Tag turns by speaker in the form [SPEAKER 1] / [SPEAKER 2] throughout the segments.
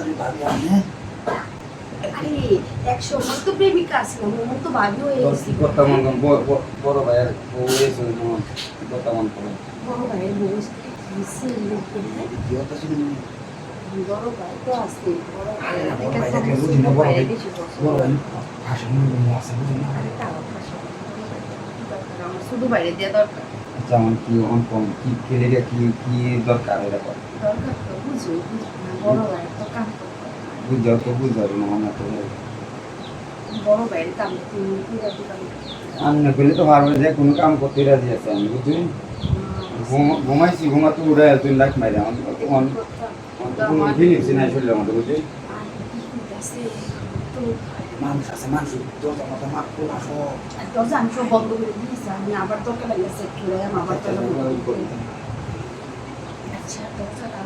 [SPEAKER 1] আরে
[SPEAKER 2] ভাবি আমি?
[SPEAKER 1] আরে তো প্রেমিকা তো ভাবি হয়ে গেছি
[SPEAKER 3] কি কথা মন বড় ভাইয়ের বউ এসে কথা মন করে?
[SPEAKER 1] বড় ভাইয়ের বড় ভাই তো বড় ভাই
[SPEAKER 2] বড় ভাই আছে
[SPEAKER 1] শুধু বাইরে দেওয়া দরকার।
[SPEAKER 3] আচ্ছা অনকম কি খেলে কি কি দরকার
[SPEAKER 1] তো বুঝো না বড় ভাই তো কাম হয়।
[SPEAKER 3] তো না তো
[SPEAKER 1] বড় কাম
[SPEAKER 3] আমি করলে তো যে কোনো কাম করতে রাজি আছে আমি বুঝলি? ঘুম- ঘুমাইছি ঘুমাতে উড়ে তুই লাইট মারি আমার তো কোনো ফিলিংস নাই শরীরের মধ্যে বুঝলি?
[SPEAKER 2] মানুষ আছে মানুষ দরজা মতো মাপ করে আসো।
[SPEAKER 1] দরজা আমি সব বন্ধ করে দিয়েছি আমি আবার দরকার লাগলে সেট আবার দরজা
[SPEAKER 3] ওই
[SPEAKER 1] বন্ধ করে
[SPEAKER 3] করতে।
[SPEAKER 1] আচ্ছা। দরজাটা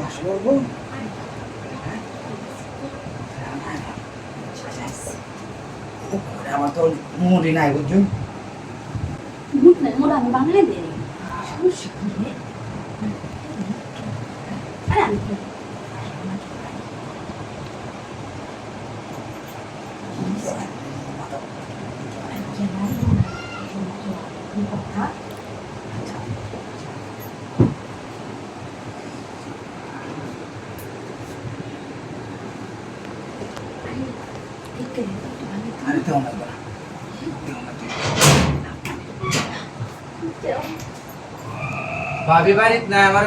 [SPEAKER 2] আসো বলব আমার তো মুড়ি নাই বুঝছ
[SPEAKER 1] মুখ নাই মোড়া তো- কথা ঠিক আছে
[SPEAKER 2] আরে তেমন লাগবে না তেমন লাগবে
[SPEAKER 4] ভাবি বাড়িত না আমার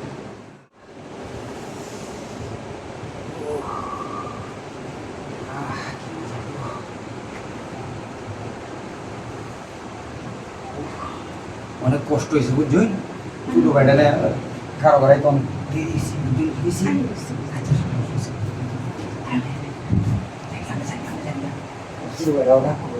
[SPEAKER 3] অনেক কষ্ট হয়েছে বুঝছই ছোট ভাইটা খারাপ করাই তো অনেক
[SPEAKER 2] দিয়েছি দিয়েছি আচ্ছা ছোট করে